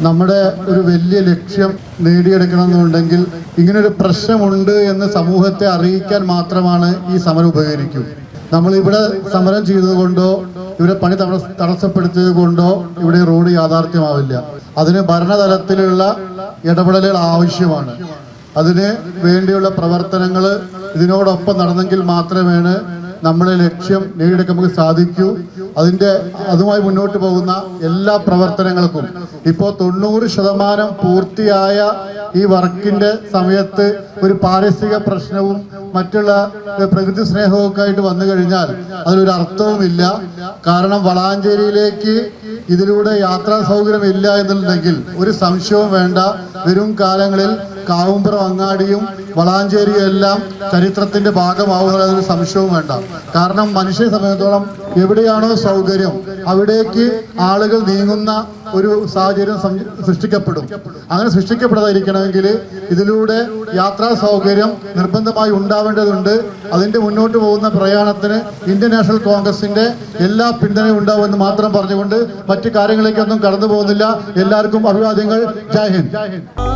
നമ്മുടെ ഒരു വലിയ ലക്ഷ്യം നേടിയെടുക്കണമെന്നുണ്ടെങ്കിൽ ഇങ്ങനൊരു പ്രശ്നമുണ്ട് എന്ന് സമൂഹത്തെ അറിയിക്കാൻ മാത്രമാണ് ഈ സമരം ഉപകരിക്കൂ. നമ്മൾ ഇവിടെ സമരം ചെയ്തതുകൊണ്ടോ ഇവിടെ പണി തടസ്സ- തടസ്സപ്പെടുത്തിയത് കൊണ്ടോ ഇവിടെ റോഡ് യാഥാർത്ഥ്യമാവില്ല. അതിന് ഭരണതലത്തിലുള്ള ഇടപെടലുകൾ ആവശ്യമാണ്. അതിന് വേണ്ടിയുള്ള പ്രവർത്തനങ്ങൾ ഇതിനോടൊപ്പം നടന്നെങ്കിൽ മാത്രമേ നമ്മുടെ ലക്ഷ്യം നേടിയെടുക്കാൻ നമുക്ക് സാധിക്കൂ. അതിന്റെ അതുമായി മുന്നോട്ട് പോകുന്ന എല്ലാ പ്രവർത്തനങ്ങൾക്കും ഇപ്പോൾ തൊണ്ണൂറ് ശതമാനം പൂർത്തിയായ ഈ വർക്കിന്റെ സമയത്ത് ഒരു പാരിസ്ഥിതിക പ്രശ്നവും മറ്റുള്ള പ്രകൃതി സ്നേഹവും ആയിട്ട് വന്നു കഴിഞ്ഞാൽ അതിലൊരു അർത്ഥവുമില്ല കാരണം വളാഞ്ചേരിയിലേക്ക് ഇതിലൂടെ യാത്രാ സൗകര്യം ഇല്ല എന്നുണ്ടെങ്കിൽ ഒരു സംശയവും വേണ്ട. വരും കാലങ്ങളിൽ കാവുമ്പുറം അങ്ങാടിയും വളാഞ്ചേരിയും എല്ലാം ചരിത്രത്തിന്റെ ഭാഗമാവുന്നതിന് സംശയവും വേണ്ട. കാരണം മനുഷ്യ സംബന്ധിച്ചോളം എവിടെയാണോ സൗകര്യം അവിടേക്ക് ആളുകൾ നീങ്ങുന്ന ഒരു സാഹചര്യം സൃഷ്ടിക്കപ്പെടും. അങ്ങനെ സൃഷ്ടിക്കപ്പെടാതിരിക്കണമെങ്കിൽ ഇതിലൂടെ യാത്രാ സൗകര്യം നിർബന്ധമായി ഉണ്ടാവേണ്ടതുണ്ട്. അതിന്റെ മുന്നോട്ട് പോകുന്ന പ്രയാണത്തിന് ഇന്ത്യൻ നാഷണൽ കോൺഗ്രസിന്റെ എല്ലാ പിന്തുണയും ഉണ്ടാവുമെന്ന് മാത്രം പറഞ്ഞുകൊണ്ട് മറ്റു കാര്യങ്ങളിലേക്കൊന്നും കടന്നു പോകുന്നില്ല എല്ലാവർക്കും അഭിവാദ്യങ്ങൾ. ജയ് ഹിന്ദ്.